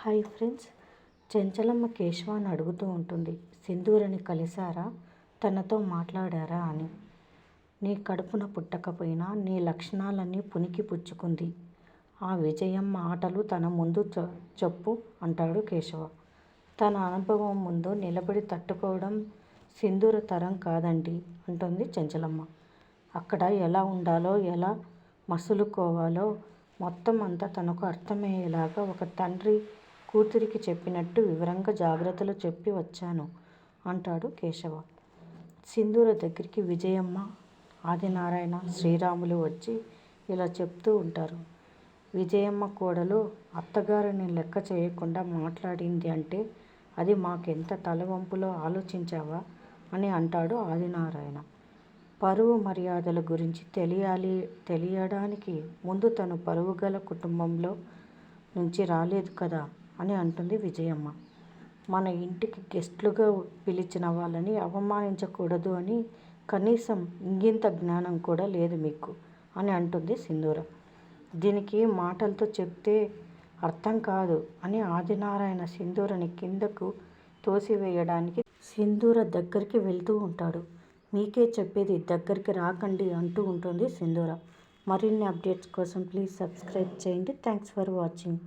Hi friends. Chenchalamma కేశవాన్ని అడుగుతూ ఉంటుంది. సింధూరని కలిశారా? తనతో మాట్లాడారా అని. నీ కడుపున పుట్టకపోయినా నీ లక్షణాలన్నీ పునికి పుచ్చుకుంది. ఆ విజయమ్మ ఆటలు తన ముందు చెప్పు అంటాడు కేశవ. తన అనుభవం ముందు నిలబడి తట్టుకోవడం సింధూర తరం కాదండి అంటుంది చెంచలమ్మ. అక్కడ ఎలా ఉండాలో ఎలా మసులుకోవాలో మొత్తం అంతా తనకు అర్థమయ్యేలాగా ఒక తండ్రి కూతురికి చెప్పినట్టు వివరంగా జాగ్రత్తలు చెప్పి వచ్చాను అంటాడు కేశవ. సింధూర దగ్గరికి విజయమ్మ ఆదినారాయణ శ్రీరాములు వచ్చి ఇలా చెప్తూ ఉంటారు. విజయమ్మ కోడలు అత్తగారిని లెక్క చేయకుండా మాట్లాడింది అంటే అది మాకెంత తలవంపులో ఆలోచించావా అని అంటాడు ఆదినారాయణ. పరువు మర్యాదల గురించి తెలియాలి తెలియడానికి ముందు తను పరువు గల కుటుంబంలో నుంచి రాలేదు కదా అని అంటుంది విజయమ్మ. మన ఇంటికి గెస్ట్లుగా పిలిచిన వాళ్ళని అవమానించకూడదు అని కనీసం ఇంగింత జ్ఞానం కూడా లేదు మీకు అని అంటుంది సింధూర. దీనికి మాటలతో చెప్తే అర్థం కాదు అని ఆదినారాయణ సింధూరని కిందకు తోసివేయడానికి సింధూర దగ్గరికి వెళ్తూ ఉంటాడు. మీకే చెప్పేది దగ్గరికి రాకండి అంటూ ఉంటుంది సింధూర. మరిన్ని అప్డేట్స్ కోసం ప్లీజ్ సబ్స్క్రైబ్ చేయండి. Thanks for watching.